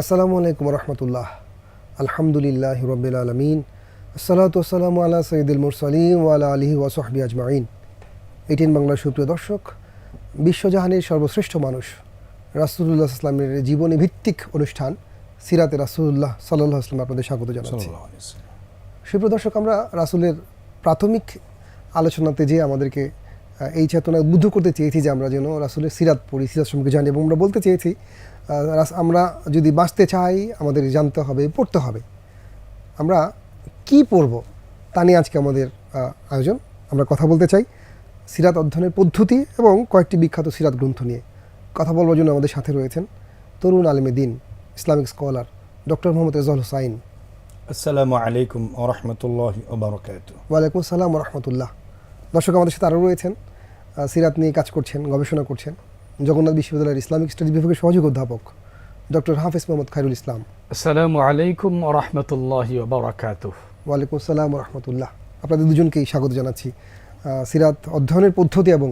আসসালামু আলাইকুম রহমতুল্লাহ আলহামদুলিল্লাহ রবিল আলমিন। আসসালাতু আসসালামু আলা সঈদুল মুরসালিম ওয়ালা আলিহি ওয়াসহবি আজমাইন। এইটিন বাংলার সুপ্রিয় দর্শক বিশ্বজাহানের সর্বশ্রেষ্ঠ মানুষ রাসুল্লাহ ইসলামের জীবনী ভিত্তিক অনুষ্ঠান সিরাতে রাসুল্লাহ সাল্লাহ আসলাম আপনাদের স্বাগত জানাচ্ছি। সুপ্রিয় দর্শক আমরা রাসুলের প্রাথমিক আলোচনাতে যে আমাদেরকে এই চেতনা উদ্বুদ্ধ করতে চেয়েছি যে আমরা যেন রাসুলের সিরাত পড়ি সিরাত সম্পর্কে জানি এবং আমরা বলতে চেয়েছি আমরা যদি বাঁচতে চাই আমাদের জানতে হবে পড়তে হবে। আমরা কি পড়ব তা নিয়ে আজকে আমাদের আয়োজন। আমরা কথা বলতে চাই সিরাত অধ্যয়নের পদ্ধতি এবং কয়েকটি বিখ্যাত সিরাত গ্রন্থ নিয়ে। কথা বলবার জন্য আমাদের সাথে রয়েছেন তরুণ আলমে দিন Islamic scholar doctor Mohammad Ejal Hussain. আসসালামু আলাইকুম ওরহমতুল্লাহ ওবরকাত ওয়ালাইকুম আসসালাম রহমতুল্লাহ। দর্শক আমাদের সাথে আরও রয়েছেন সিরাত নিয়ে কাজ করছেন গবেষণা করছেন জগন্নাথ বিশ্ববিদ্যালয়ের ইসলামিক স্টাডি বিভাগের সহযোগী অধ্যাপক ডক্টর হাফিজ মোহাম্মদ খায়রুল ইসলাম। আসসালামু আলাইকুম রহমতুল্লাহি বারাকাত ওয়ালাইকুম আসসালাম রহমতুল্লাহ। আপনাদের দুজনকেই স্বাগত জানাচ্ছি। সিরাত অধ্যয়নের পদ্ধতি এবং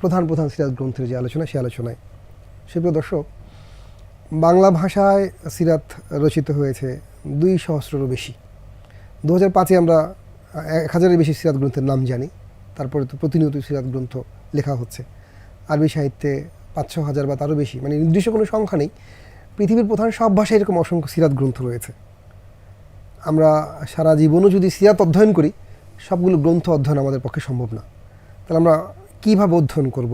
প্রধান প্রধান সিরাত গ্রন্থের যে আলোচনা সেই আলোচনায়। সুপ্রিয় দর্শক বাংলা ভাষায় সিরাত রচিত হয়েছে দুই সহস্রেরও বেশি। দু হাজার পাঁচে আমরা এক হাজারের বেশি সিরাত গ্রন্থের নাম জানি। তারপরে তো প্রতিনিয়ত সিরাত গ্রন্থ লেখা হচ্ছে। আরবি সাহিত্যে পাঁচ ছ হাজার বা তারও বেশি মানে নির্দিষ্ট কোনো সংখ্যা নেই। পৃথিবীর প্রধান সব ভাষায় এরকম অসংখ্য সিরাত গ্রন্থ রয়েছে। আমরা সারা জীবনও যদি সিরাত অধ্যয়ন করি, সবগুলো গ্রন্থ অধ্যয়ন আমাদের পক্ষে সম্ভব না। তাহলে আমরা কীভাবে অধ্যয়ন করব?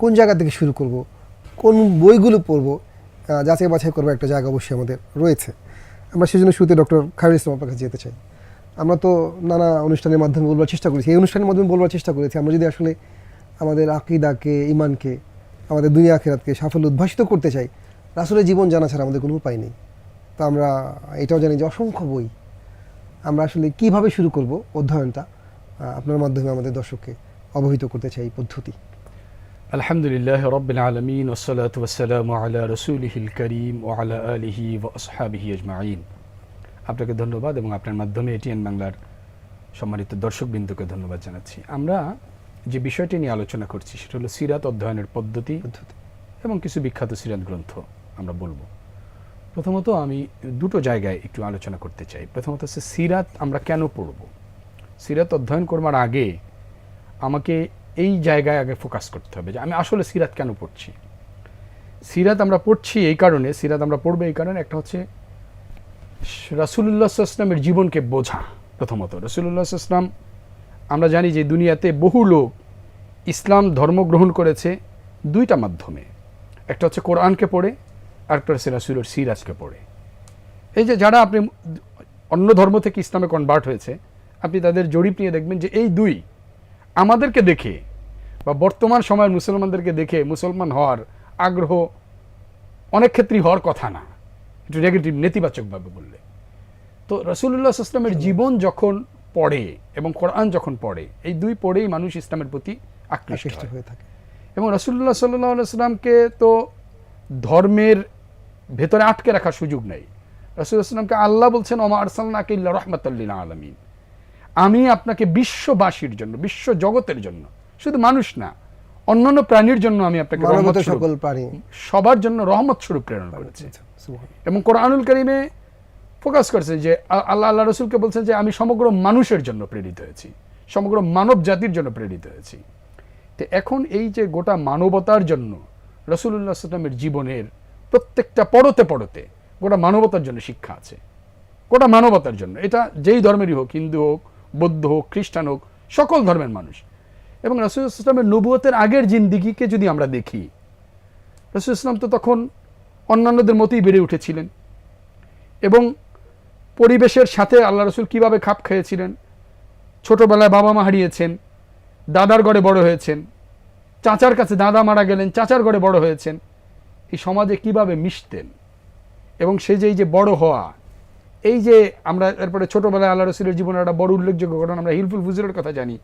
কোন জায়গা থেকে শুরু করব? কোন বইগুলো পড়ব? যাচাই বাছাই করব একটা জায়গা অবশ্যই আমাদের রয়েছে। আমরা সেজন্য শুরুতে ডক্টর খায়রুল ইসলাম আপনার কাছে যেতে চাই। আমরা তো নানা অনুষ্ঠানের মাধ্যমে বলবার চেষ্টা করেছি। এই অনুষ্ঠানের মাধ্যমে বলবার চেষ্টা করেছি। আমরা যদি আসলে আমাদের আকিদাকে ইমানকে আমাদের দুনিয়া আখেরাতকে সাফল্য উদ্ভাসিত করতে চাই আসলে জীবন জানা ছাড়া আমাদের কোনো উপায় নেই। তো আমরা এটাও জানি যে অসংখ্য বই আমরা আসলে কীভাবে শুরু করব অধ্যয়নটা আপনার মাধ্যমে আমাদের দর্শককে অবহিত করতে চাই এই পদ্ধতি। আলহামদুলিল্লাহ রবিল আলমিন ওসলাত ওসালাম আলা রসুলহিল করিম ও আলা আলিহি ও আসহাবিহি আজমাইন। আপনাকে ধন্যবাদ এবং আপনার মাধ্যমে এটিএন বাংলার সম্মানিত দর্শকবৃন্দকে ধন্যবাদ জানাচ্ছি। আমরা যে বিষয়টি নিয়ে আলোচনা করছি, সেটা হলো সিরাত অধ্যয়নের পদ্ধতি এবং কিছু বিখ্যাত সিরাত গ্রন্থ আমরা বলব। প্রথমত আমি দুটো জায়গায় একটু আলোচনা করতে চাই। প্রথমত হচ্ছে সিরাত আমরা কেন পড়ব? সিরাত অধ্যয়ন করবার আগে আমাকে এই জায়গায় আগে ফোকাস করতে হবে যে আমি আসলে সিরাত কেন পড়ছি। সিরাত আমরা পড়ছি এই কারণে, সিরাত আমরা পড়ব এই কারণে। একটা হচ্ছে রাসুল্লাহ ইসলামের জীবনকে বোঝা প্রথমত। রসুল্লাহ ইসলাম আমরা জানি যে দুনিয়াতে বহু লোক ইসলাম ধর্ম গ্রহণ করেছে দুইটা মাধ্যমে। একটা হচ্ছে কোরআনকে পড়ে আর একটা হচ্ছে রাসুলের সিরাজকে পড়ে। এই যে যারা আপনি অন্য ধর্ম থেকে ইসলামে কনভার্ট হয়েছে, আপনি তাদের জরিপ নিয়ে দেখবেন যে এই দুই আমাদেরকে দেখে বা বর্তমান সময়ের মুসলমানদেরকে দেখে মুসলমান হওয়ার আগ্রহ অনেক ক্ষেত্রেই হওয়ার কথা না। একটু নেগেটিভ নেতিবাচকভাবে বললে। তো রসুল্লাহ ইসলামের জীবন যখন পড়ে এবং কোরআন যখন পড়ে এই দুই পড়েই মানুষ ইসলামের প্রতি আকৃষ্ট হয়ে। থাকে। এবং রসুল্লাহ সাল্লাহ সাল্লামকে তো ধর্মের ভেতরে আটকে রাখার সুযোগ নেই। রসুলামকে আল্লাহ বলছেন ওমা আরসাল্লাহ ইল্লা রহমতাল্লিল আলমিন। আমি আপনাকে বিশ্ববাসীর জন্য বিশ্ব জগতের জন্য শুধু মানুষ না অন্যান্য প্রাণীর জন্য আমি আপনাকে রহমত সকল প্রাণী সবার জন্য রহমত স্বরূপ প্রেরণ করেছে। সুবহান। এবং কোরআনুল করিমে ফোকাস করছে যে আল্লাহ আল্লাহ রসুলকে বলছেন যে আমি সমগ্র মানুষের জন্য প্রেরিত হয়েছি। সমগ্র মানব জাতির জন্য প্রেরিত হয়েছি। তো এখন এই যে গোটা মানবতার জন্য রসুল্লাহ সাল্লামের জীবনের প্রত্যেকটা পড়তে পড়তে গোটা মানবতার জন্য শিক্ষা আছে। গোটা মানবতার জন্য। এটা যেই ধর্মেরই হোক হিন্দু হোক বৌদ্ধ হোক খ্রিস্টান হোক সকল ধর্মের মানুষ এবং রসুল ইসলামের নবুয়তের আগের জিন্দিগিকে যদি আমরা দেখি, রসুল ইসলাম তো তখন অন্যান্যদের মতোই বেড়ে উঠেছিলেন এবং পরিবেশের সাথে আল্লাহ রসুল কীভাবে খাপ খেয়েছিলেন, ছোটবেলায় বাবা মা হারিয়েছেন, দাদার ঘরে বড় হয়েছেন, চাচার কাছে দাদা মারা গেলেন, চাচার ঘরে বড় হয়েছেন, এই সমাজে কীভাবে মিশতেন এবং সে যে এই যে বড় হওয়া, এই যে আমরা এরপরে ছোটবেলায় আল্লাহ রসুলের জীবনের একটা বড় উল্লেখযোগ্য ঘটনা, আমরা হিলফুল ফুজুরের কথা জানি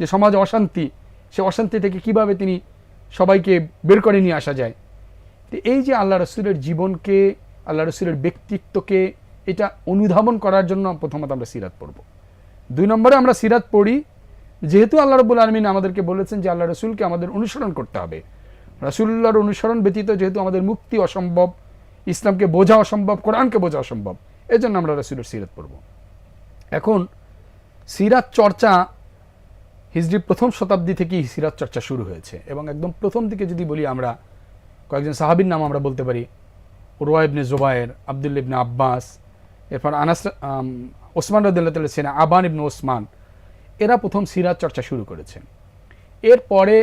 যে সমাজে অশান্তি, সে অশান্তি থেকে কীভাবে তিনি সবাইকে বের করে নিয়ে আসা যায়? তো এই যে আল্লাহ রসুলের জীবনকে, আল্লাহ রসুলের ব্যক্তিত্বকে, এটা অনুধাবন করার জন্য প্রথমত আমরা সিরাত পড়ব। দুই নম্বরে আমরা সিরাত পড়ি, যেহেতু আল্লাহ রবুল আলমিন আমাদেরকে বলেছেন যে আল্লাহ রসুলকে আমাদের অনুসরণ করতে হবে। রাসুল্লাহর অনুসরণ ব্যতীত যেহেতু আমাদের মুক্তি অসম্ভব, ইসলামকে বোঝা অসম্ভব, কোরআনকে বোঝা অসম্ভব, এজন্য আমরা রাসুলের সিরাত পড়ব। এখন সিরাত চর্চা হিজরি প্রথম শতাব্দী থেকেই সিরাত চর্চা শুরু হয়েছে এবং একদম প্রথম দিকে যদি বলি আমরা, কয়েকজন সাহাবির নাম আমরা বলতে পারি। উরওয়া ইবনে জুবায়ের আবদুল ইবনে আব্বাস, এরপর আনাস ওসমান রদুল্লাহ সেনা আবান ইবনে ওসমান, এরা প্রথম সিরাত চর্চা শুরু করেছেন এরপরে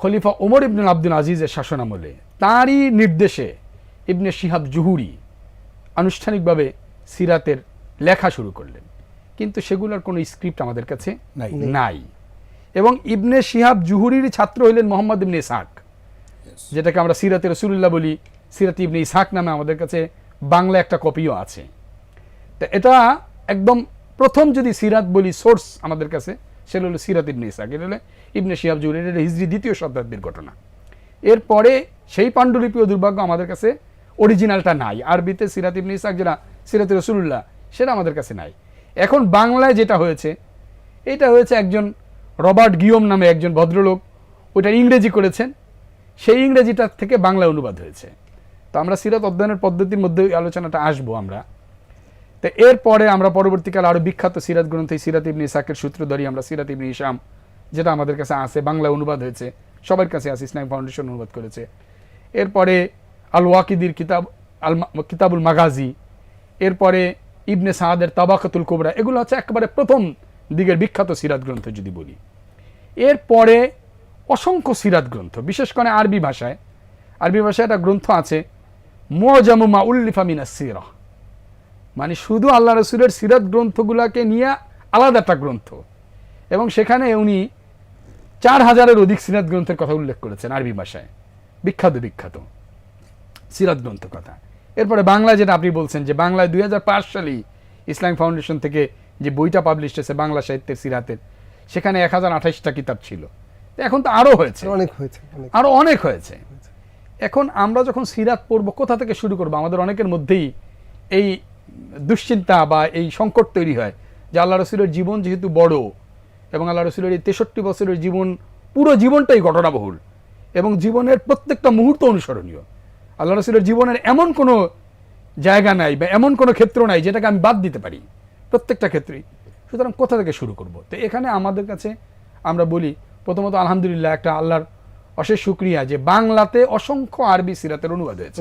খলিফা ওমর ইবনুল আব্দুল আজিজের শাসনামলে তাঁরই নির্দেশে ইবনে শিহাব জুহুরি আনুষ্ঠানিকভাবে সিরাতের লেখা শুরু করলেন। কিন্তু সেগুলোর কোনো স্ক্রিপ্ট আমাদের কাছে নাই। নাই। এবং ইবনে শিহাব জুহুরির ছাত্র হইলেন মোহাম্মদ ইবনে ইসাক যেটাকে আমরা সিরাতে রসুল্লাহ বলি। সিরাত ইবনে ইসাক নামে আমাদের কাছে বাংলা একটা কপিও আছে। তা এটা একদম প্রথম যদি সিরাত বলি সোর্স আমাদের কাছে সেটা হলো সিরাত ইবনে ইসাক এটা হলো ইবনে শিহাব জুহুরি এটা হিজরি দ্বিতীয় শতাব্দীর ঘটনা। এরপরে সেই পাণ্ডুলিপি ও দুর্ভাগ্য আমাদের কাছে অরিজিনালটা নাই। আরবিতে সিরাত ইবনে ইসাক যেটা সিরাত রসুল্লাহ সেটা আমাদের কাছে নাই। এখন বাংলায় যেটা হয়েছে, এটা হয়েছে একজন রবার্ট গিয়ম নামে একজন ভদ্রলোক, ওইটা ইংরেজি করেছেন, সেই ইংরেজিটার থেকে বাংলা অনুবাদ হয়েছে। তো আমরা সিরাত অধ্যয়নের পদ্ধতির মধ্যে ওই আলোচনাটা আসব আমরা। তো এরপরে আমরা পরবর্তীকালে আরও বিখ্যাত সিরাত গ্রন্থ সিরাত ইবনে ইসাকের সূত্র ধরি আমরা, সিরাত ইবনে ইসাম, যেটা আমাদের কাছে আছে বাংলা অনুবাদ হয়েছে, সবার কাছে আছে ইসলাম ফাউন্ডেশন অনুবাদ করেছে। এরপরে আল ওয়াকিদির কিতাব আল কিতাবুল মাগাজি, এরপরে ইবনে সাহাদের তাবাকাতুল কোবরা, এগুলো হচ্ছে একেবারে প্রথম দিকের বিখ্যাত সিরাত গ্রন্থ যদি বলি। এরপরে অসংখ্য সিরাত গ্রন্থ, বিশেষ করে আরবি ভাষায়। আরবি ভাষায় একটা গ্রন্থ আছে মোজামুমা উল্লিফা মিনাস সিরাহ মানে শুধু আল্লাহ রসুলের সিরাত গ্রন্থগুলোকে নিয়ে আলাদা একটা গ্রন্থ। এবং সেখানে উনি চার হাজারের অধিক সিরাত গ্রন্থের কথা উল্লেখ করেছেন আরবি ভাষায়। বিখ্যাত বিখ্যাত। সিরাত গ্রন্থ কথা। এরপরে বাংলা যেটা আপনি বলছেন যে বাংলায় দুই সালেই ইসলাম ফাউন্ডেশন থেকে যে বইটা পাবলিশ হয়েছে বাংলা সাহিত্যের সিরাতের সেখানে এক হাজার আঠাশটা কিতাব ছিল। এখন তো আরও হয়েছে। অনেক হয়েছে অনেক। আরও অনেক হয়েছে। এখন আমরা যখন সিরাত পড়ব কোথা থেকে শুরু করব? আমাদের অনেকের মধ্যেই এই দুশ্চিন্তা বা এই সংকট তৈরি হয় যে আল্লাহ রসুলের জীবন যেহেতু বড় এবং আল্লাহ রসুলের এই তেষট্টি বছরের জীবন পুরো জীবনটাই ঘটনাবহুল এবং জীবনের প্রত্যেকটা মুহূর্ত অনুসরণীয়। আল্লাহ রসুলের জীবনের এমন কোনো জায়গা নাই বা এমন কোনো ক্ষেত্র নাই যেটাকে আমি বাদ দিতে পারি প্রত্যেকটা ক্ষেত্রেই। সুতরাং কোথা থেকে শুরু করব? তো এখানে আমাদের কাছে আমরা বলি প্রথমত আলহামদুলিল্লাহ একটা আল্লাহর অশেষ শুক্রিয়া যে বাংলাতে অসংখ্য আরবি সিরাতের অনুবাদ হয়েছে।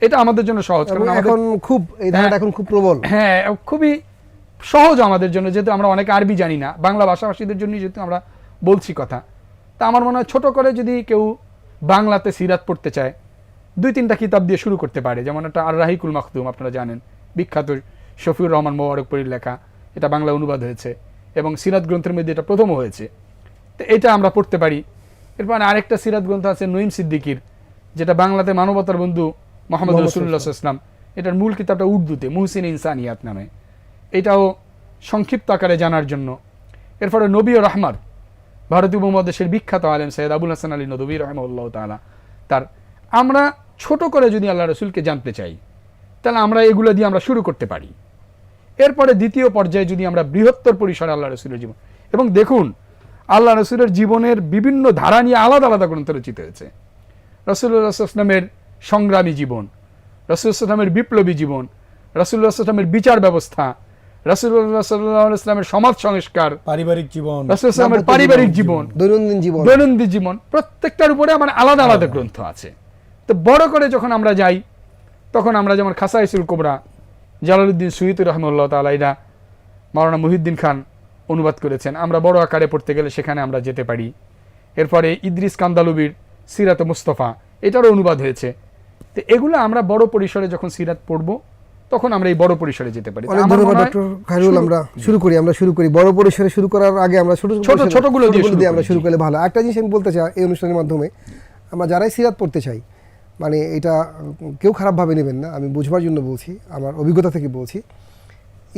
এটা আমাদের জন্য সহজ কারণ এখন খুব এই হ্যাঁ। এখন খুব প্রবল। হ্যাঁ খুবই সহজ আমাদের জন্য যেহেতু আমরা অনেক আরবি জানি না। বাংলা ভাষাভাষীদের জন্য যেহেতু আমরা বলছি কথা। তা আমার মনে হয় ছোট করে যদি কেউ বাংলাতে সিরাত পড়তে চায় দুই তিনটা কিতাব দিয়ে শুরু করতে পারে। যেমন একটা আর রাহিকুল মাখতুম আপনারা জানেন। বিখ্যাত শফিউর রহমান মোবারকপুরীর লেখা। এটা বাংলা অনুবাদ হয়েছে এবং সিরাত গ্রন্থের মধ্যে এটা প্রথমও হয়েছে। তো এটা আমরা পড়তে পারি। এরপর আরেকটা সিরাত গ্রন্থ আছে নঈম সিদ্দিকির যেটা বাংলাতে মানবতার বন্ধু মোহাম্মদ রসুল্লাহ ইসলাম এটার মূল কিতাবটা উর্দুতে মুহসিন ইনসানিয়াত নামে। এটাও সংক্ষিপ্ত আকারে জানার জন্য। এরপরে নবী ও রহমাদ ভারতীয় উপমহাদেশের বিখ্যাত আলেম সৈয়দ আবুল হাসান আলী নদবী রহমউল্লাহ তালা তার আমরা ছোট করে যদি আল্লাহ রসুলকে জানতে চাই তাহলে আমরা এগুলো দিয়ে আমরা শুরু করতে পারি। এরপরে দ্বিতীয় পর্যায়ে যদি আমরা বৃহত্তর পরিসরে আল্লাহ রসুলের জীবন এবং দেখুন আল্লাহ রসুলের জীবনের বিভিন্ন ধারা নিয়ে আলাদা আলাদা গ্রন্থ রচিত হয়েছে। রসুল্লাহামের সংগ্রামী জীবন রসুলামের বিপ্লবী জীবন রসুল্লাহামের বিচার ব্যবস্থা রসুল্লাহ সাল্লাহ ইসলামের সমাজ সংস্কার পারিবারিক জীবন রসুলামের দাম্পত্য পারিবারিক জীবন, জীবন দৈনন্দিন জীবন দৈনন্দিন জীবন প্রত্যেকটার উপরে আমার আলাদা আলাদা। গ্রন্থ আছে। তো বড় করে যখন আমরা যাই তখন আমরা যেমন খাসাইসুল কোবরা জালালউদ্দিন সুহিতুর রহমুল্লাহ তালা এরা মাওলানা মুহিউদ্দিন খান অনুবাদ করেছেন। আমরা বড় আকারে পড়তে গেলে সেখানে আমরা যেতে পারি। এরপরে ইদ্রিস কান্দালুবির সিরাত মুস্তফা এটারও অনুবাদ হয়েছে। তো এগুলো আমরা বড় পরিসরে যখন সিরাত পড়ব তখন আমরা এই বড় পরিসরে যেতে পারি। অনেক ধন্যবাদ ডক্টর খায়রুল শুরু- আমরা শুরু করি আমরা শুরু করি। বড় পরিসরে শুরু করার আগে আমরা ছোট ছোট ছোটগুলো দিয়ে আমরা শুরু করলে ভালো। একটা জিনিস আমি বলতে চাই এই অনুষ্ঠানের মাধ্যমে আমরা যারাই সিরাত পড়তে চাই মানে এটা কেউ খারাপভাবে নেবেন না আমি বুঝবার জন্য বলছি আমার অভিজ্ঞতা থেকে বলছি।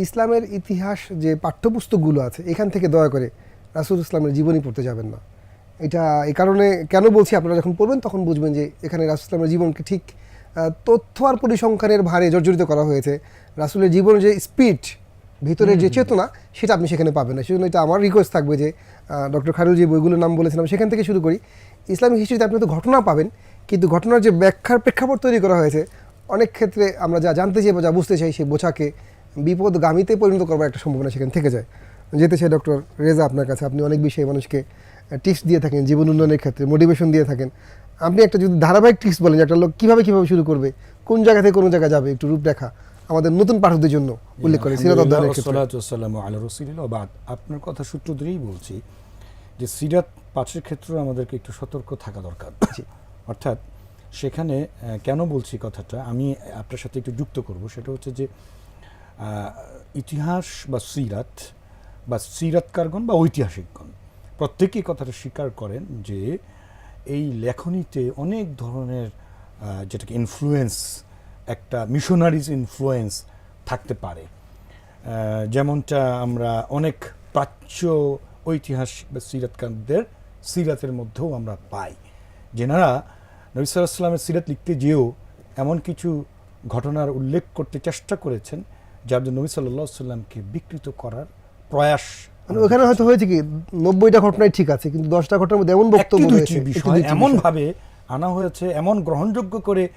ইসলামের ইতিহাস যে পাঠ্যপুস্তকগুলো আছে এখান থেকে দয়া করে রাসুল ইসলামের জীবনী পড়তে যাবেন না। এটা এই কারণে কেন বলছি আপনারা যখন পড়বেন তখন বুঝবেন যে এখানে রাসুল ইসলামের জীবনকে ঠিক তথ্য আর পরিসংখ্যানের ভারে জর্জরিত করা হয়েছে। রাসুলের জীবনের যে স্পিড ভিতরের যে চেতনা সেটা আপনি সেখানে পাবেন না। সেজন্য এটা আমার রিকোয়েস্ট থাকবে যে ডক্টর খারুল যে বইগুলোর নাম বলেছিলাম সেখান থেকে শুরু করি। ইসলামিক হিস্ট্রিতে আপনি তো ঘটনা পাবেন কিন্তু ঘটনার যে ব্যাখ্যার প্রেক্ষাপট তৈরি করা হয়েছে অনেক ক্ষেত্রে আমরা যা জানতে চাই বা যা বুঝতে চাই সেই বোঝাকে বিপদগামীতে পরিণত করবার একটা সম্ভাবনা সেখানে থেকে যায়। যেতে চাই ডক্টর রেজা আপনার কাছে আপনি অনেক বিষয়ে মানুষকে টিপস দিয়ে থাকেন জীবন উন্নয়নের ক্ষেত্রে মোটিভেশন দিয়ে থাকেন। আপনি একটা যদি ধারাবাহিক টিপস বলেন যে একটা লোক কীভাবে কীভাবে শুরু করবে কোন জায়গা থেকে কোন জায়গায় যাবে একটু রূপরেখা আমাদের নতুন পাঠকদের জন্য উল্লেখ করে সিরাত অধ্যয়নের ক্ষেত্রে। আপনার কথা সূত্র ধরেই বলছি যে সিরাত পাঠের ক্ষেত্রে আমাদেরকে একটু সতর্ক থাকা দরকার। অর্থাৎ সেখানে কেন বলছি কথাটা, আমি আপনার সাথে একটু যুক্ত করব। সেটা হচ্ছে যে ইতিহাস বা সিরাত বা সিরাতকারগণ বা ঐতিহাসিকগণ প্রত্যেকেই কথাটা স্বীকার করেন যে, এই লেখনীতে অনেক ধরনের যেটাকে ইনফ্লুয়েন্স একটা মিশনারিজ ইনফ্লুয়েন্স থাকতে পারে। যেমনটা আমরা অনেক প্রাচ্য ঐতিহাসিক বা সিরাতকারদের সিরাতের মধ্যেও আমরা পাই। যেনারা নবী সাল্লাল্লাহু আলাইহি সাল্লামের সিরাত লিখতে যেও এমন কিছু ঘটনার উল্লেখ করতে চেষ্টা করেছেন যার জন্য নবী সাল্লাহ সাল্লামকে বিকৃত করার প্রয়াস মানে ওখানে হয়তো হয়েছে কি নব্বইটা ঘটনাই ঠিক আছে কিন্তু দশটা ঘটনার মধ্যে এমন বক্তব্য বিষয় দুইটি এমন বিষয়। ভাবে আনা হয়েছে এমন গ্রহণযোগ্য করে আহ,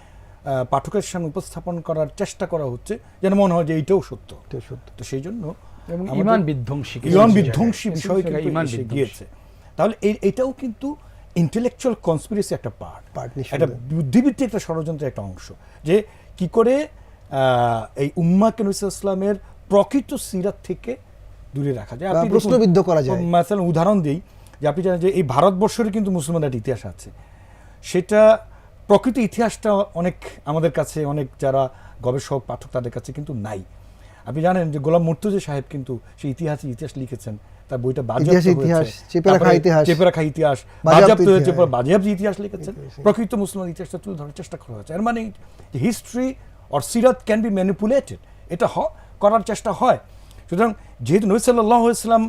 পাঠকের সামনে উপস্থাপন করার চেষ্টা করা হচ্ছে যেন মনে হয় যে এইটাও সত্য সত্য। তো সেই জন্য ইমান বিধ্বংসী ইমান বিধ্বংসী বিষয় কিন্তু ইমান গিয়েছে তাহলে এই এটাও কিন্তু ইন্টেলেকচুয়াল কনস্পিরেসি একটা পার্ট একটা বুদ্ধিবৃত্তির একটা ষড়যন্ত্রের একটা অংশ যে কি করে এই সাল্লাল্লাহু আলাইহি ইসলামের প্রকৃত সিরাত থেকে দূরে রাখা যায়? আপনি প্রশ্নবিদ্ধ করা যায়। মাসালান উদাহরণ দিই যে আপনি জানেন যে এই ভারতবর্ষের কিন্তু মুসলমানদের একটা ইতিহাস আছে। সেটা প্রকৃত ইতিহাসটা অনেক আমাদের কাছে অনেক যারা গবেষক পাঠক তাদের কাছে কিন্তু নাই। আপনি জানেন যে গোলাম মুর্তুজা সাহেব কিন্তু সেই ইতিহাসে ইতিহাস লিখেছেন। তার বইটা বাজেয়াপ্ত ইতিহাস, চেপে রাখা ইতিহাস। চেপে রাখা ইতিহাস। বাজেয়াপ্ত হয়েছে ইতিহাস। বাজেয়াপ্ত ইতিহাস লিখেছেন। প্রকৃত মুসলমান ইতিহাসটা তুলে ধরার চেষ্টা করা হয়েছে। এর মানে হিস্ট্রি অর সিরাত ক্যান বি ম্যানিপুলেটেড এটা করার চেষ্টা হয়। সুতরাং যেহেতু নবী সাল্লাহ ইসলাম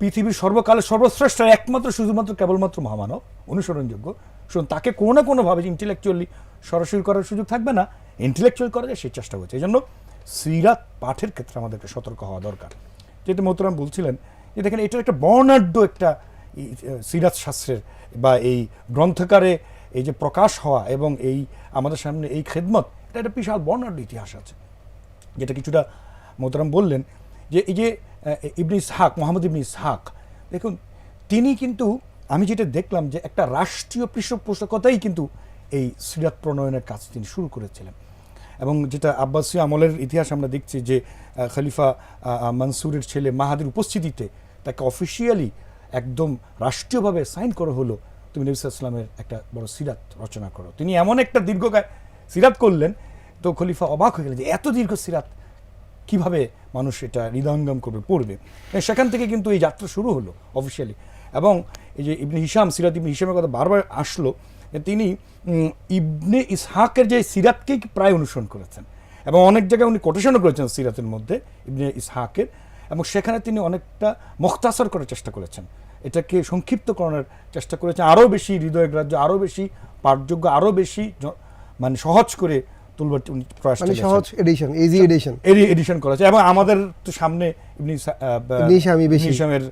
পৃথিবীর সর্বকালের সর্বশ্রেষ্ঠ একমাত্র শুধুমাত্র কেবলমাত্র মহামানব অনুসরণযোগ্য। শুনুন তাকে কোনো না কোনোভাবে ইন্টেলেকচুয়ালি সরাসরি করার সুযোগ থাকবে না। ইন্টেলেকচুয়াল করা যায় সেই চেষ্টা হচ্ছে এই জন্য সিরাত পাঠের ক্ষেত্রে আমাদেরকে সতর্ক হওয়া দরকার। যেটা মোহতরাম বলছিলেন, যে দেখেন এটা একটা বর্ণাঢ্য একটা সিরাত শাস্ত্রের বা এই গ্রন্থকারে এই যে প্রকাশ হওয়া এবং এই আমাদের সামনে এই খেদমত, এটা একটা বিশাল বর্ণাঢ্য ইতিহাস আছে। যেটা কিছুটা মোহতারাম বললেন যে এই যে ইবনে ইসহাক, মোহাম্মদ ইবনে ইসহাক, দেখুন, তিনি কিন্তু, আমি যেটা দেখলাম যে একটা রাষ্ট্রীয় পৃষ্ঠপোষকতাই কিন্তু এই সিরাত প্রণয়নের কাজ তিনি শুরু করেছিলেন। এবং যেটা আব্বাসীয় আমলের ইতিহাস আমরা দেখছি যে খলিফা মনসুরের ছেলে মাহাদির উপস্থিতিতে তাকে অফিসিয়ালি একদম রাষ্ট্রীয়ভাবে সাইন করা হলো। তুমি নবী একটা বড় সিরাত রচনা করো। তিনি এমন একটা দীর্ঘকায় সিরাত করলেন, তো খলিফা অবাক হয়ে গেলেন যে, এত দীর্ঘ সিরাত কীভাবে মানুষ এটা হৃদয়ঙ্গম করবে, পড়বে? সেখান থেকে কিন্তু এই যাত্রা শুরু হলো অফিসিয়ালি এবং এই যে ইবনে হিসাম সিরাত ইবনে হিসামের কথা বারবার আসলো তিনি ইবনে ইসহাকের যে সিরাতকেই প্রায় অনুসরণ করেছেন এবং অনেক জায়গায় উনি কোটেশনও করেছেন সিরাতের মধ্যে ইবনে ইসহাকের এবং সেখানে তিনি অনেকটা মুখতাসর করার চেষ্টা করেছেন। এটাকে সংক্ষিপ্ত করার চেষ্টা করেছেন। আরও বেশি হৃদয়গ্রাহ্য আরও বেশি পাঠযোগ্য আরও বেশি মানে সহজ করে তুলবার প্রয়াস মানে সহজ এডিশন ইজি এডিশন এরি এডিশন করা এবং আমাদের তো সামনে ইবনে ইসামের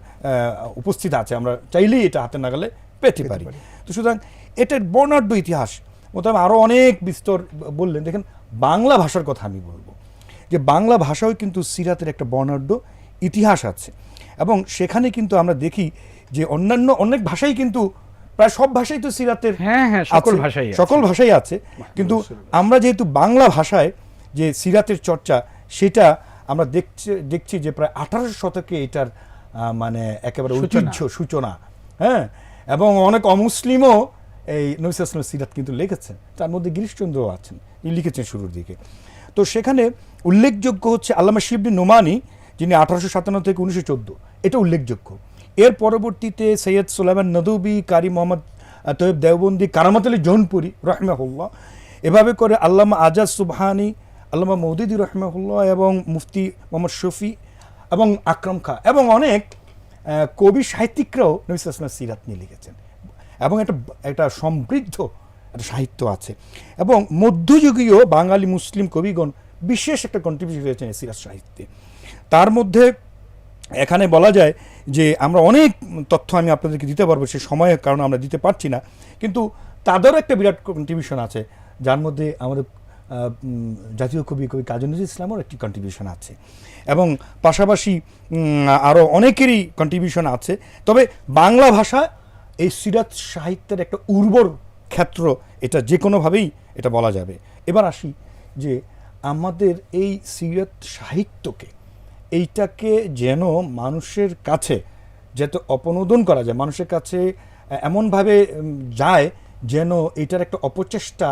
উপস্থিত আছে। আমরা চাইলেই এটা হাতে নাগালে পেতে পারি। তো সুতরাং এটার বর্ণাঢ্য ইতিহাস। মোতাবেক আরও অনেক বিস্তর বললেন। দেখেন বাংলা ভাষার কথা আমি বলব। যে বাংলা ভাষাও কিন্তু সিরাতের একটা বর্ণাঢ্য ইতিহাস আছে। এবং সেখানে কিন্তু আমরা দেখি যে অন্যান্য অনেক ভাষাই কিন্তু প্রায় সব ভাষাই তো সিরাতের হ্যাঁ, হ্যাঁ, সকল ভাষাই সকল ভাষাই আছে। কিন্তু আমরা যেহেতু বাংলা ভাষায় যে সিরাতের চর্চা সেটা আমরা দেখছি দেখছি যে প্রায় আঠারোশো শতকে এটার মানে একেবারে ঐতিহ্য সূচনা। হ্যাঁ? এবং অনেক অমুসলিমও এই নবিসামের সিরাত কিন্তু লিখেছেন, তার মধ্যে গিরিশচন্দ্রও আছেন, তিনি লিখেছেন শুরুর দিকে। তো সেখানে উল্লেখযোগ্য হচ্ছে আল্লামা শিবনি নোমানি, যিনি আঠারোশো সাতান্ন থেকে উনিশশো চোদ্দ, এটা উল্লেখযোগ্য। এর পরবর্তীতে সৈয়দ সুলাইমান নদুবি, কারি মোহাম্মদ তৈব দেওবন্দি, কারামাত আলী জৌনপুরি, রহমাহুল্লাহ, এভাবে করে আল্লামা আজাদ সুবহানি, আল্লামা মৌদিদি রহমাহুল্লাহ এবং মুফতি মোহাম্মদ শফি এবং আকরম খা এবং অনেক কবি সাহিত্যিকরাও নবী সাল্লামের সিরাত নিয়ে লিখেছেন। এবং একটা একটা সমৃদ্ধ একটা সাহিত্য আছে। এবং মধ্যযুগীয় বাঙালি মুসলিম কবিগণ বিশেষ একটা কন্ট্রিবিউশন এই সিরাত সাহিত্যে। তার মধ্যে এখানে বলা যায় যে, আমরা অনেক তথ্য আমি আপনাদেরকে দিতে পারব, সে সময়ের কারণে আমরা দিতে পারছি না, কিন্তু তাদেরও একটা বিরাট কন্ট্রিবিউশন আছে, যার মধ্যে আমাদের জাতীয় কবি কবি কাজী নজরুল ইসলামের একটি কন্ট্রিবিউশন আছে। এবং পাশাপাশি আরও অনেকেরই কন্ট্রিবিউশন আছে। তবে বাংলা ভাষা এই সিরাত সাহিত্যের একটা উর্বর ক্ষেত্র এটা যে কোনোভাবেই এটা বলা যাবে। এবার আসি যে আমাদের এই সিরাত সাহিত্যকে এইটাকে যেন মানুষের কাছে যাতে অপনোদন করা যায় মানুষের কাছে এমনভাবে যায় যেন এটার একটা অপচেষ্টা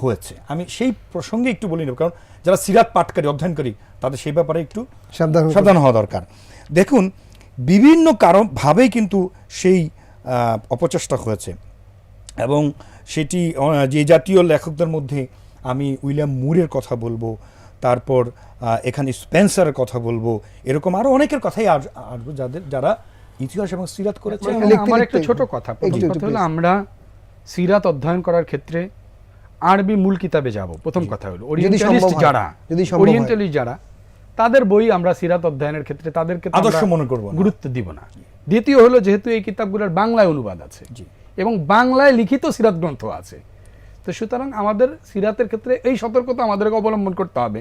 হয়েছে। আমি সেই প্রসঙ্গে একটু বলি নেব কারণ যারা সিরাত পাঠকারী অধ্যয়নকারী তাদের সেই ব্যাপারে একটু সাবধান সাবধান হওয়া দরকার। দেখুন বিভিন্ন কারণ ভাবেই কিন্তু সেই অপচেষ্টা হয়েছে। এবং সেটি যে জাতীয় লেখকদের মধ্যে আমি উইলিয়াম মুরের কথা বলব তারপর এখানে স্পেন্সারের কথা বলব এরকম আরও অনেকের কথাই আস- আসবে যাদের যারা ইতিহাস এবং সিরাত করেছে। আমার একটা ছোট কথা হলো আমরা সিরাত অধ্যয়ন করার ক্ষেত্রে আরবি মূল কিতাবে যাব প্রথম কথা হলো। ওরিয়েন্টালিস্ট যারা ওরিয়েন্টালিস্ট যারা তাদের বই আমরা সিরাত অধ্যয়নের ক্ষেত্রে তাদেরকে আদর্শ মনে করব না। গুরুত্ব দিব না। দ্বিতীয় হলো যেহেতু এই কিতাবগুলোর বাংলায় অনুবাদ আছে জি। এবং বাংলায় লিখিত সিরাত গ্রন্থ আছে তো সুতরাং আমাদের সিরাতের ক্ষেত্রে এই সতর্কতা আমাদেরকে অবলম্বন করতে হবে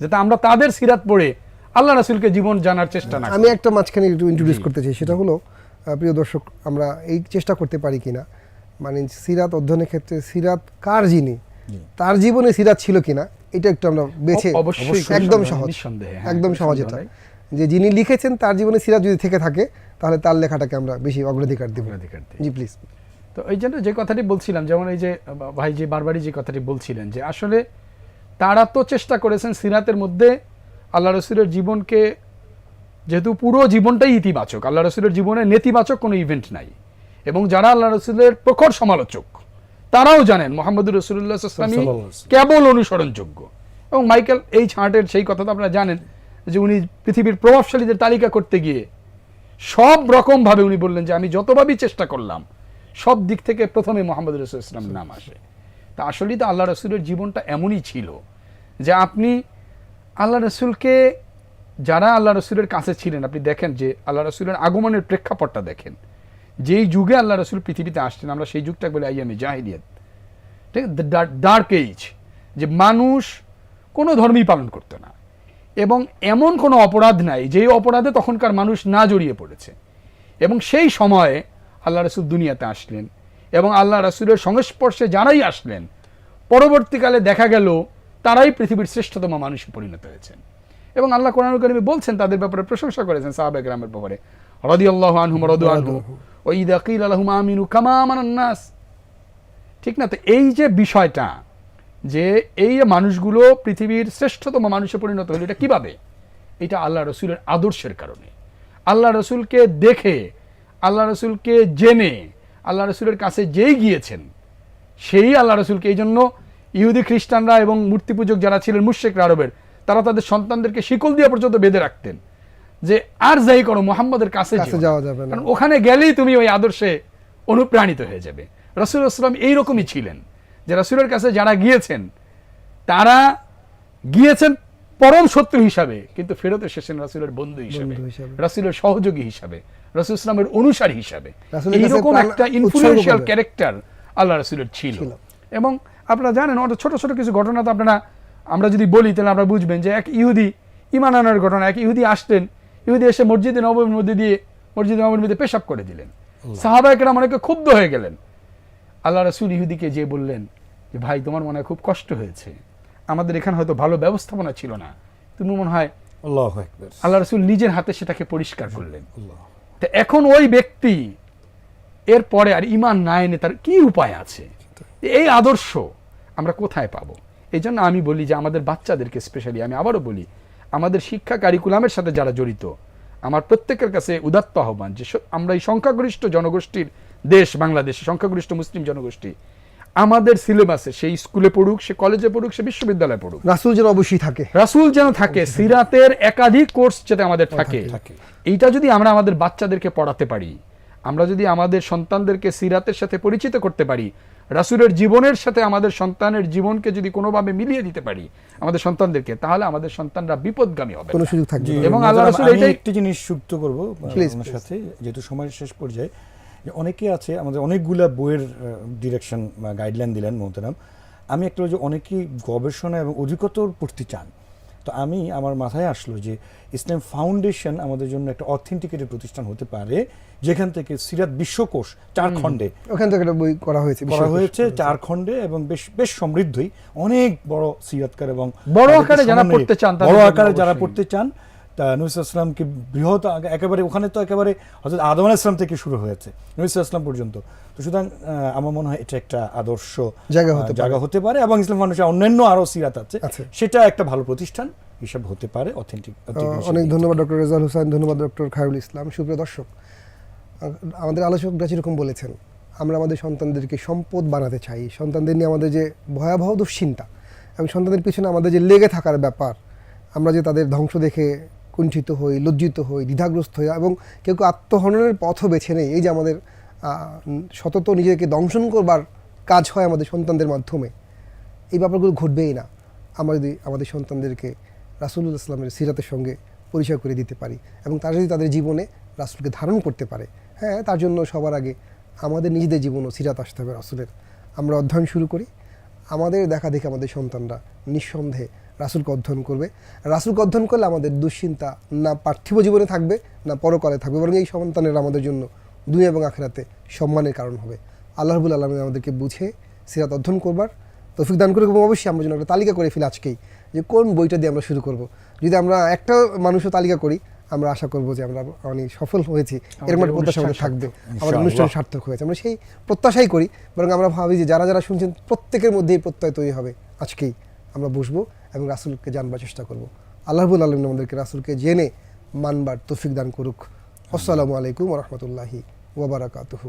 যাতে আমরা তাদের সিরাত পড়ে আল্লাহ রাসুলকে জীবন জানার চেষ্টা না আমি একটা মাঝখানে একটু ইন্ট্রোডিউস করতে চাই সেটা হলো প্রিয় দর্শক আমরা এই চেষ্টা করতে পারি কিনা? মানে সিরাত অধ্যয়নের ক্ষেত্রে সিরাত কার যিনি তার জীবনে সিরাত ছিল কিনা? এটা একটু আমরা বেছে অবশ্যই একদম সহজ। হ্যাঁ, একদম সহজ এটা যে যিনি লিখেছেন তার জীবনে সিরাত যদি থেকে থাকে তাহলে তার লেখাটাকে আমরা বেশি অগ্রাধিকার দেব। অগ্রাধিকার জি প্লিজ তো এই জন্য যে কথাটি বলছিলাম যেমন এই যে ভাই যে বারবারই যে কথাটি বলছিলেন যে আসলে তারা তো চেষ্টা করেছেন সিরাতের মধ্যে আল্লাহ রসুলের জীবনকে যেহেতু পুরো জীবনটাই ইতিবাচক আল্লাহ রসুলের জীবনে নেতিবাচক কোনো ইভেন্ট নাই। এবং যারা আল্লাহ রসুলের প্রখর সমালোচক তারাও জানেন মোহাম্মদুর রসুল্লাহ ইসলামী। কেবল অনুসরণযোগ্য। এবং মাইকেল এইচ হার্টের সেই কথা তো আপনারা জানেন যে উনি পৃথিবীর প্রভাবশালীদের তালিকা করতে গিয়ে সব রকম ভাবে উনি বললেন যে আমি যতভাবেই চেষ্টা করলাম সব দিক থেকে প্রথমে মোহাম্মদ রসুল ইসলামের নাম আসে। তা আসলেই তো আল্লাহ রসুলের জীবনটা এমনই ছিল যে আপনি আল্লাহ রসুলকে যারা আল্লাহ রসুলের কাছে ছিলেন আপনি দেখেন যে আল্লাহ রসুলের আগমনের প্রেক্ষাপটটা দেখেন। যেই যুগে আল্লাহ রসুল পৃথিবীতে আসছেন, আমরা সেই যুগটাকে বলি আইয়ামে জাহিলিয়াত। ঠিক আছে? ডার্ক এইজ যে মানুষ কোনো ধর্মই পালন করতো না। এবং এমন কোনো অপরাধ নাই, যেই অপরাধে তখনকার মানুষ না জড়িয়ে পড়েছে। এবং সেই সময়ে আল্লাহ রসুল দুনিয়াতে আসলেন এবং আল্লাহ রসুলের সংস্পর্শে যারাই আসলেন, পরবর্তীকালে দেখা গেল তারাই পৃথিবীর শ্রেষ্ঠতম মানুষে পরিণত হয়েছেন। এবং আল্লাহ কোরআন করিমে বলছেন, তাদের ব্যাপারে প্রশংসা করেছেন সাহাবে গ্রামের ব্যাপারে। রদি আল্লাহ আনহুম রদু আনহু। ও ঈদ আকিল আলহুম আমিনু কামা ঠিক না? তো এই যে বিষয়টা যে এই মানুষগুলো পৃথিবীর শ্রেষ্ঠতম মানুষে পরিণত হলো এটা কীভাবে? এটা আল্লাহ রসুলের আদর্শের কারণে। আল্লাহ রসুলকে দেখে আল্লাহ রসুলকে জেনে আল্লাহ রসুলের কাছে যেই গিয়েছেন সেই আল্লাহ রসুলকে এই জন্য ইহুদি খ্রিস্টানরা এবং মূর্তি পূজক যারা ছিলেন মুশেকরা আরবের তারা তাদের সন্তানদেরকে শিকল দিয়ে পর্যন্ত বেঁধে রাখতেন। যে আর যাই করো মোহাম্মদের কাছে। যাওয়া যাবে কারণ ওখানে গেলেই তুমি ওই আদর্শে অনুপ্রাণিত হয়ে যাবে রসুল আসলাম এইরকমই ছিলেন যে রসুলের কাছে যারা গিয়েছেন তারা গিয়েছেন পরম শত্রু হিসাবে কিন্তু ফেরত এসেছেন রাসুলের বন্ধু হিসাবে। রাসুলের সহযোগী হিসাবে রসুল ইসলামের অনুসারী হিসাবে এইরকম একটা ইনফ্লুয়েন্সিয়াল ক্যারেক্টার আল্লাহ রসুলের ছিল। এবং আপনারা জানেন অত ছোট ছোট কিছু ঘটনা তো আপনারা আমরা যদি বলি তাহলে আপনারা বুঝবেন যে এক ইহুদি ইমান আনার ঘটনা এক ইহুদি আসলেন ইহুদি এসে মসজিদে নবমীর মধ্যে দিয়ে মসজিদে নবমীর মধ্যে পেশাব করে দিলেন। সাহাবাহিকেরা অনেকে ক্ষুব্ধ হয়ে গেলেন। আল্লাহ রসুল ইহুদিকে যে বললেন যে ভাই তোমার মনে হয় খুব কষ্ট হয়েছে। আমাদের এখানে হয়তো ভালো ব্যবস্থাপনা ছিল না। তুমি মনে হয় আল্লাহ রসুল নিজের হাতে সেটাকে পরিষ্কার করলেন। তো এখন ওই ব্যক্তি এর পরে আর ইমান না এনে তার কি উপায় আছে? এই আদর্শ আমরা কোথায় পাবো? এই জন্য আমি বলি যে আমাদের বাচ্চাদেরকে স্পেশালি আমি আবারও বলি আমাদের শিক্ষা কারিকুলামের সাথে যারা জড়িত আমার প্রত্যেকের কাছে উদাত্ত আহ্বান যে আমরা এই সংখ্যাগরিষ্ঠ জনগোষ্ঠীর দেশ বাংলাদেশ সংখ্যাগরিষ্ঠ মুসলিম জনগোষ্ঠী আমাদের সিলেবাসে সেই স্কুলে পড়ুক সে কলেজে পড়ুক সে বিশ্ববিদ্যালয়ে পড়ুক। রাসুল যেন অবশ্যই থাকে। রাসুল যেন থাকে সিরাতের একাধিক কোর্স যাতে আমাদের থাকে। থাকে। এইটা যদি আমরা আমাদের বাচ্চাদেরকে পড়াতে পারি আমরা যদি আমাদের সন্তানদেরকে সিরাতের সাথে পরিচিত করতে পারি রাসূলের জীবনের সাথে আমাদের সন্তানের জীবনকে যদি কোনোভাবে মিলিয়ে দিতে পারি আমাদের সন্তানদেরকে তাহলে আমাদের সন্তানরা বিপদগামী হবে। কোনো সুযোগ থাকবে এবং আল্লাহ রাসূল এটাই- একটি জিনিস যুক্ত করব আপনার সাথে যেহেতু সময়ের শেষ পর্যায়ে যে অনেকে আছে আমাদের অনেকগুলা বইয়ের ডিরেকশন বা গাইডলাইন দিলেন মোহতারাম। আমি একটা যে অনেকেই গবেষণা এবং অধিকতর পড়তে চান। তো আমি আমার মাথায় আসলো যে ইসলাম ফাউন্ডেশন আমাদের জন্য একটা অথেন্টিকেটেড প্রতিষ্ঠান হতে পারে যেখান থেকে সিরাত বিশ্বকোষ চার খণ্ডে ওখান থেকে একটা বই করা হয়েছে করা হয়েছে চার খণ্ডে এবং বেশ বেশ সমৃদ্ধই। অনেক বড় সিরাতকার এবং বড় আকারে যারা পড়তে চান বড় আকারে যারা পড়তে চান তা নবিসামকে বৃহৎ একেবারে ওখানে তো একেবারে হজরত আদম ইসলাম থেকে শুরু হয়েছে নবিসাম পর্যন্ত। তো সুতরাং আমার মনে হয় এটা একটা আদর্শ জায়গা হতে জায়গা হতে পারে এবং ইসলাম ফাউন্ডেশন অন্যান্য আরও সিরাত আছে। সেটা একটা ভালো প্রতিষ্ঠান হিসাব হতে পারে অথেন্টিক অনেক ধন্যবাদ ডক্টর রেজাল হোসেন ধন্যবাদ ডক্টর খায়রুল ইসলাম। সুপ্রিয় দর্শক আমাদের আলোচকরা যেরকম বলেছেন আমরা আমাদের সন্তানদেরকে সম্পদ বানাতে চাই। সন্তানদের নিয়ে আমাদের যে ভয়াবহ দুশ্চিন্তা এবং সন্তানদের পিছনে আমাদের যে লেগে থাকার ব্যাপার আমরা যে তাদের ধ্বংস দেখে কুণ্ঠিত হই, লজ্জিত হই, দ্বিধাগ্রস্ত হই এবং কেউ কেউ আত্মহননের পথও বেছে নেই এই যে আমাদের সতত নিজেকে দংশন করবার কাজ হয় আমাদের সন্তানদের মাধ্যমে। এই ব্যাপারগুলো ঘটবেই না। আমরা যদি আমাদের সন্তানদেরকে রাসুলুল ইসলামের সিরাতের সঙ্গে পরিচয় করে দিতে পারি এবং তারা যদি তাদের জীবনে রাসুলকে ধারণ করতে পারে হ্যাঁ তার জন্য সবার আগে আমাদের নিজেদের জীবনও সিরাত আসতে হবে রাসুলের। আমরা অধ্যয়ন শুরু করি। আমাদের দেখা দেখে আমাদের সন্তানরা নিঃসন্দেহে রাসুলকে অধ্যয়ন করবে। রাসুলকে অধ্যয়ন করলে আমাদের দুশ্চিন্তা না পার্থিব জীবনে থাকবে না পরকালে থাকবে বরং এই সন্তানের আমাদের জন্য দুনিয়া এবং আখেরাতে সম্মানের কারণ হবে। আল্লাহবুল আলমী আমাদেরকে বুঝে সিরাত অধ্যয়ন করবার তৌফিক দান করে এবং অবশ্যই আমরা যেন একটা তালিকা করে ফেলি আজকেই যে কোন বইটা দিয়ে আমরা শুরু করব। যদি আমরা একটা মানুষও তালিকা করি আমরা আশা করব যে আমরা অনেক সফল হয়েছি। এরকম একটা প্রত্যাশা আমাদের থাকবে। আমাদের অনুষ্ঠান সার্থক হয়েছে। আমরা সেই প্রত্যাশাই করি বরং আমরা ভাবি যে যারা যারা শুনছেন প্রত্যেকের মধ্যেই প্রত্যয় তৈরি হবে। আজকেই আমরা বসবো। এবং রাসুলকে জানবার চেষ্টা করব। আল্লাহবুল আলম আমাদেরকে রাসুলকে জেনে মানবার তৌফিক দান করুক। আসসালামু আলাইকুম রহমতুল্লাহি ওবরাকাতুহু